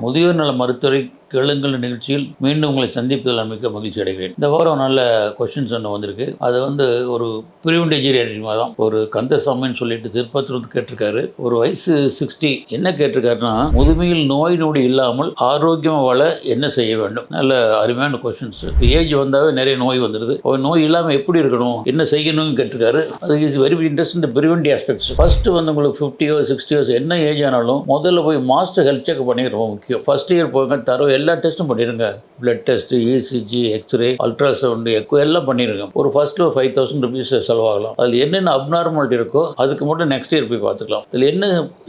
முதியோர் நல மருத்துவரை கேளுங்கள் நிகழ்ச்சியில் மீண்டும் உங்களை சந்திப்பதில் மிக்க மகிழ்ச்சி அடைகிறேன். இந்த வாரம் நல்ல கொஷின்ஸ் ஒன்று வந்திருக்கு. அது வந்து ஒரு பிரிவெண்டேஜியரி தான். ஒரு கந்தசாமின்னு சொல்லிட்டு திருப்பத்தூர் வந்து கேட்டிருக்காரு. ஒரு வயசு சிக்ஸ்டி என்ன கேட்டிருக்காருன்னா முதுமையில் நோய் நொடி இல்லாமல் ஆரோக்கியமாக வாழ என்ன செய்ய வேண்டும்? நல்ல அருமையான கொஸ்டின்ஸ் ஏஜ் வந்தாவே நிறைய நோய் வந்துடுது நோய் இல்லாமல் எப்படி இருக்கணும்? என்ன செய்யணும்னு கேட்டிருக்காரு. அது இஸ் வெரி இன்ட்ரெஸ்ட் இந்த பிரிவென்டி ஆஸ்பெக்ட்ஸ் ஃபர்ஸ்ட் வந்து உங்களுக்கு ஃபிஃப்டியோ சிக்ஸ்டியோ என்ன ஏஜ் ஆனாலும் முதல்ல போய் மாஸ்டர் ஹெல்த் செக் பண்ணி ரொம்ப முக்கியம். ஃபர்ஸ்ட் இயர் போங்க தரவு எல்லா டெஸ்ட்டும் பண்ணிடுங்க blood test ECG X-ray ultrasound echo எல்லாம் பண்ணிடுங்க ஒரு ஃபர்ஸ்ட் ஒரு ஃபைவ் தௌசண்ட் ருபீஸ் செலவாகலாம். அதில் என்னென்ன அப்நார்மாலிட்டி இருக்கோ அதுக்கு மட்டும் நெக்ஸ்ட் இயர் போய் பார்த்துக்கலாம். இதில் என்ன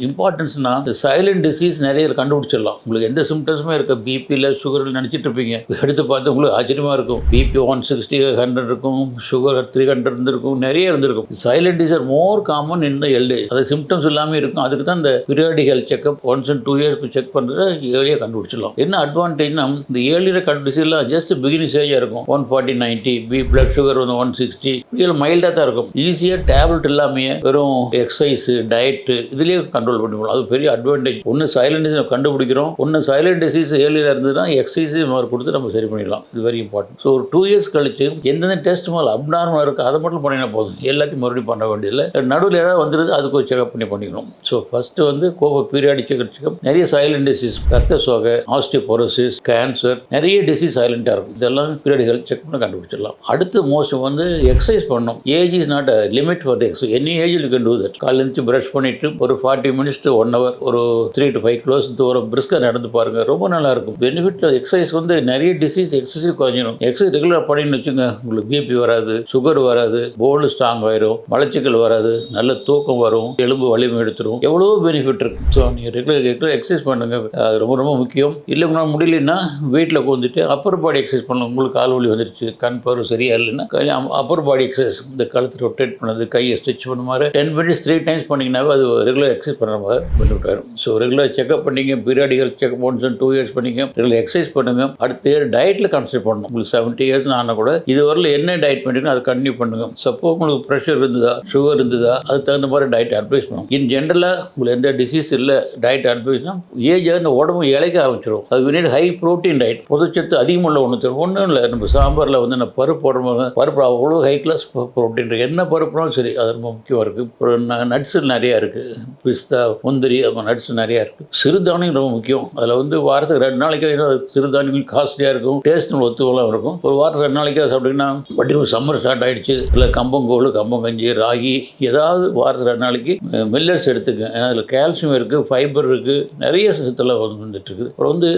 இம்பார்ட்டன்ஸ்னா இந்த சைலண்ட் டிசீஸ் நிறைய கண்டுபிடிச்சிடலாம். உங்களுக்கு எந்த சிம்டம்ஸுமே இருக்க. பிபியில் சுகரில் நினச்சிட்டு இருப்பீங்க. எடுத்து பார்த்து உங்களுக்கு ஆச்சரியமாக இருக்கும். பிபி ஒன் சிக்ஸ்டி ஹண்ட்ரட் இருக்கும். சுகர் த்ரீ ஹண்ட்ரட் இருந்திருக்கும். நிறைய இருந்திருக்கும். Silent disease more common in old அது சிம்டம்ஸ் இல்லாமல் இருக்கும். அதுக்கு தான் இந்த periodic health checkup once and two years check பண்ணுறது ஏழையாக கண்டுபிடிச்சிடலாம். என்ன அட்வான்டேஜ்னா இந்த ஏர்லியர் கண்டுபிடிச்சலாம் ஜஸ்ட் பிகினிங் ஸ்டேஜாக இருக்கும். One forty ninety B blood sugar வந்து ஒன் சிக்ஸ்டி இதில் மைல்டாக தான் இருக்கும். ஈஸியாக டேப்லெட் இல்லாமையே வெறும் எக்ஸசைஸ் டயட்டு இதுலேயே கண்ட்ரோல் பண்ணிக்கலாம் அது பெரிய அட்வான்டேஜ் ஒன்று சைலண்ட் டிசீஸ் கண்டுபிடிக்கிறோம். ஒன்று சைலண்ட் டிசீஸ் ஏழியில் இருந்ததுன்னா எக்ஸசைஸ் மாதிரி கொடுத்து நம்ம சரி பண்ணிடலாம். இது வெரி இம்பார்ட்டன்ட் ஸோ ஒரு டூ இயர்ஸ் கழிச்சு எந்தெந்த டெஸ்ட் மேலே அப்நார்மலாக இருக்குது அதை மட்டும் பண்ணினா போதும். எல்லாத்தையும் மறுபடியும் பண்ண வேண்டியதில்லை. நடுவில் ஏதாவது வந்துருது அதுக்கு ஒரு செக்அப் பண்ணி பண்ணிக்கணும். ஸோ ஃபஸ்ட்டு வந்து கோப பீரியாடிக் செக்அப் நிறைய சைலண்ட் டிசீஸ் ரத்த சோகை சிரோசிஸ் கேன்சர் நிறைய டிசீஸ் சைலண்டாக இருக்கும். இதெல்லாம் பீரியடுகள் ஹெல்த் செக் பண்ணி கண்டுபிடிச்சிடலாம். அடுத்து மோஸ்ட் வந்து எக்ஸசைஸ் பண்ணணும். Age is not a limit for the exercise any ஏஜில் கேன் டூ தட் காலையில் எழுந்து ப்ரஷ் பண்ணிட்டு ஒரு forty minutes to one hour ஒரு த்ரீ டு ஃபைவ் கிலோஸ் தூரம் பிரிஸ்காக நடந்து பாருங்க. ரொம்ப நல்லா இருக்கும். பெனிஃபிட்டில் எக்ஸசைஸ் வந்து நிறைய டிசீஸ் எக்ஸசைஸ் குறைஞ்சிடும் எக்ஸசைஸ் ரெகுலர் பண்ணின்னு வச்சுங்க உங்களுக்கு பிபி வராது சுகர் வராது போன் ஸ்ட்ராங் ஆயிரும் மலச்சிக்கல் வராது நல்ல தூக்கம் வரும் எலும்பு வலிமை எடுத்துரும். எவ்வளோ பெனிஃபிட் இருக்கு. ஸோ நீங்கள் ரெகுலர் ரெகுலர் எக்ஸசைஸ் பண்ணுங்க. அது ரொம்ப ரொம்ப முக்கியம். இல்லை உங்களால் முடியலன்னா வீட்டில் உட்காந்துட்டு அப்பர் பாடி எக்ஸசைஸ் பண்ணணும் உங்களுக்கு கால் வலி வந்துருச்சு கண் பார்வை சரியா இல்லைன்னா அப்பர் பாடி எக்ஸசைஸ் இந்த கழுத்து ரொட்டேட் பண்ணது கையை ஸ்டிச் பண்ண மாதிரி டென் மினிட்ஸ் த்ரீ டைம்ஸ் பண்ணிங்கனாவே அது ரெகுலர் எக்ஸசைஸ் பண்ணுற மாதிரி பண்ணி வரும் ஸோ ரெகுலர் செக்அப் பண்ணிங்க periodical checkup once two years பண்ணிங்க. ரெகுலர் எக்ஸசைஸ் பண்ணுங்க. அடுத்து டயட்டில் கான்சன்ட்ரேட் பண்ணணும். உங்களுக்கு செவன்ட்டி இயர்ஸ் ஆனால் கூட இது வரல என்ன டயட் பண்ணிக்கணும் அதை கண்டினியூ பண்ணுங்க. சப்போ உங்களுக்கு ப்ரெஷர் இருந்ததா சுகர் இருந்ததா அதுக்கு தகுந்த மாதிரி டயட் அட்வைஸ் பண்ணும் இன் ஜென்ரலாக உங்களுக்கு எந்த டிசீஸ் இல்லை டயட் அட்வைஸ்னா ஏஜ் அந்த உடம்பு இழைக்க ஆரம்பிச்சிடும் அது we ஹை ப்ரோட்டீன் டயட் புதுச்சத்து அதிகமுள்ள ஒன்று தரும் ஒன்றும் இல்லை நம்ம சாம்பாரில் வந்து நான் பருப்பு போடுறோம் பருப்பு அவ்வளோ ஹை கிளாஸ் ப்ரோட்டீன் இருக்குது என்ன பருப்புனாலும் சரி அது ரொம்ப முக்கியமாக இருக்குது நட்ஸு நட்ஸ் நிறையா இருக்குது பிஸ்தா முந்திரி அப்புறம் நட்ஸ் நிறையா இருக்குது சிறுதானியம் ரொம்ப முக்கியம். அதில் வந்து வாரத்துக்கு ரெண்டு நாளைக்கு சிறுதானியம் காஸ்ட்லியாக இருக்கும். டேஸ்ட் ஒத்துவெல்லாம் இருக்கும். ஒரு வாரத்துக்கு ரெண்டு நாளைக்கு சாப்பிட்டீங்கன்னா பட்டி சம்மர் ஸ்டார்ட் ஆகிடுச்சு இல்லை கம்பங்கூழ் கம்பங்கஞ்சி ராகி ஏதாவது வாரத்துக்கு ரெண்டு நாளைக்கு மில்லட்ஸ் எடுத்துக்கங்க ஏன்னா அதில் கால்சியம் இருக்குது ஃபைபர் இருக்குது நிறைய சத்துலாம் வந்துட்டு இருக்குது. அப்புறம் வந்து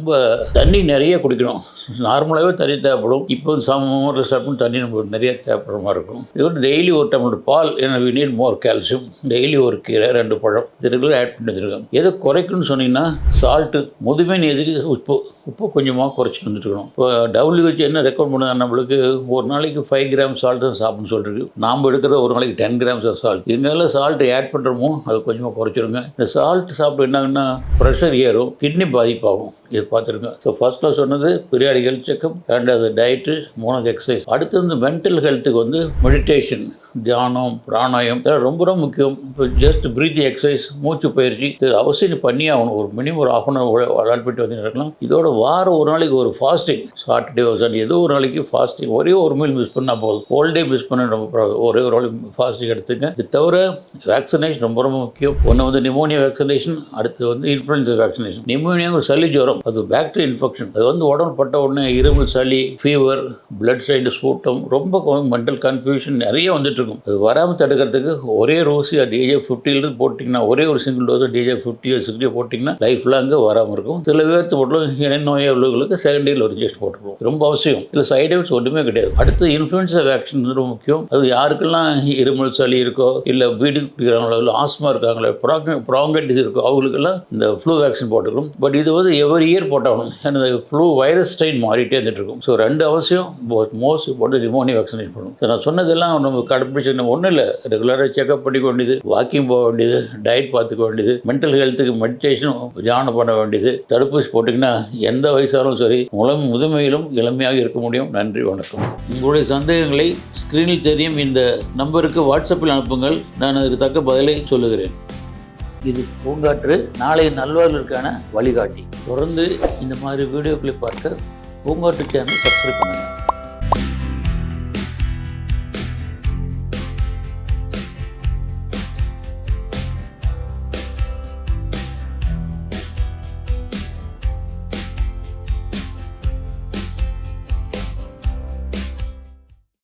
ரொம்ப தண்ணி நிறைய குடிக்கணும் நார்மலாகவே தண்ணி தேவைப்படும். இப்போ சம்மர் ஸ்டார்ட் தண்ணி நம்ம நிறைய தேவைப்படுற மாதிரி இருக்கும். இது வந்து டெய்லி ஒரு டம்ளர் பால் ஏன்னா we need more calcium daily ஒரு கீரை ரெண்டு பழம். இது ஆட் பண்ணி வச்சுருக்கோம். எதை குறைக்கணும்னு சொன்னீங்கன்னா சால்ட்டு முதுமை எதிரி உப்பு. உப்பு கொஞ்சமாக குறைச்சிட்டு வந்துட்டுருக்கணும் இப்போ டபிள்யூஹெச் என்ன ரெக்கமெண்ட் பண்ணுங்க நம்மளுக்கு ஒரு நாளைக்கு ஃபைவ் கிராம் சால்ட் தான் சாப்பிட்னு சொல்லிருக்கு நாம் எடுக்கிற ஒரு நாளைக்கு டென் கிராம்ஸ் ஆஃப் சால்ட் இதனால சால்ட் ஆட் பண்ணுறோமோ அதை கொஞ்சமாக குறைச்சிருங்க. இந்த சால்ட் சாப்பிட்டு என்னங்கன்னா ப்ரெஷர் ஏறும் கிட்னி பாதிப்பாகும். இதை பார்த்துருக்கோம். ஸோ ஃபர்ஸ்ட்டில் சொன்னது பிரியாடி ஹெல்த் செக்அப் ரெண்டாவது டயட்டு மூணாவது எக்ஸசைஸ் அடுத்து வந்து மென்டல் ஹெல்த்துக்கு வந்து மெடிடேஷன் தியானம் பிராணாயம் இதெல்லாம் ரொம்ப ரொம்ப முக்கியம். இப்போ ஜஸ்ட் பிரீத்தி எக்ஸசைஸ் மூச்சு பயிற்சி இது அவசியம் பண்ணி ஆகணும். ஒரு மினிமம் ஒரு ஆஃப் அன் அவர் விளையாட்டு வந்து இருக்கலாம் இதோட வாரம் ஒரு நாளைக்கு ஒரு ஃபாஸ்டிங் சாட்டர்டே சண்டே ஏதோ ஒரு நாளைக்கு ஃபாஸ்டிங் ஒரே ஒரு மீல் மிஸ் பண்ணால் போதும். ஹோல் டே மிஸ் பண்ண ரொம்ப ஒரே ஒரு நாளைக்கு ஃபாஸ்டிங் எடுத்துங்க இது தவிர வேக்சினேஷன் ரொம்ப ரொம்ப முக்கியம். ஒன்று வந்து நிமோனியா வேக்சினேஷன் அடுத்து வந்து இன்ஃப்ளூயன்சா வேக்சினேஷன் நிமோனியா ஒரு சளி ஜுரம். அது பாக்டீரியா இன்ஃபெக்ஷன் அது வந்து உடம்பு பட்ட உடனே இருமல் சளி ஃபீவர் பிளட் சைடு சூட்டம் ரொம்ப மென்டல் கன்ஃபியூஷன் நிறைய வந்துட்டு இருக்கும் அது வராமல் தடுக்கிறதுக்கு ஒரே ரோசி டிஜே ஃபிஃப்டிலேருந்து போட்டிங்கன்னா ஒரே ஒரு சிங்கிள் டோஸ் டிஜே ஃபிஃப்டி சிக்ஸ்டி போட்டிங்கன்னா லைஃப் லாங்கு வராமல் இருக்கும். சில பேர்த்து போட்டலும் இணை நோய் உள்ளவங்களுக்கு செகண்ட் இயர் ஒரு இன்ஜெக்ஷன் போட்டுருவோம் ரொம்ப அவசியம். இதில் சைட் எஃபெக்ட்ஸ் ஒன்றுமே கிடையாது. அடுத்து இன்ஃப்ளூயன்சா வேக்சின் ரொம்ப முக்கியம். அது யாருக்கெல்லாம் இருமல் சளி இருக்கோ இல்லை வீடு பிடிக்கிறாங்களோ இல்லை ஆஸ்மா இருக்காங்களோ ப்ராங்கட்டிஸ் இருக்கோ அவங்களுக்கெல்லாம் இந்த ஃப்ளூ வேக்சின் போட்டுக்கணும். பட் இது வந்து எவரி இயர் போட்டாகணும். ஏன்னா இந்த ஃப்ளூ வைரஸ் ஸ்ட்ரெயின் மாறிட்டே இருந்துட்டு இருக்கும். ஸோ ரெண்டு அவசியம். மோஸ்ட் போட்டு நிமோனியா வேக்சினேட் பண்ணணும் நான் சொன்னதெல்லாம் நம்ம பிரச்சனை ஒன்றும் இல்லை. ரெகுலராக செக்அப் பண்ணிக்க வேண்டியது வாக்கிங் போக வேண்டியது டயட் பார்த்துக்க வேண்டியது மென்டல் ஹெல்த்துக்கு மெடிடேஷனும் தியானம் பண்ண வேண்டியது. தடுப்பூசி போட்டிங்கன்னா எந்த வயசாலும் சரி முலம் முதுமையிலும் இளமையாக இருக்க முடியும். நன்றி வணக்கம். உங்களுடைய சந்தேகங்களை ஸ்க்ரீனில் தெரியும். இந்த நம்பருக்கு வாட்ஸ்அப்பில் அனுப்புங்கள். நான் அதுக்கு தக்க பதிலை சொல்லுகிறேன். இது பூங்காற்று. நாளைய நல்வாழ்விற்கான வழிகாட்டி. தொடர்ந்து இந்த மாதிரி வீடியோக்களை பார்க்க பூங்காற்று சேனல் சப்ஸ்கிரைப் பண்ணுங்கள்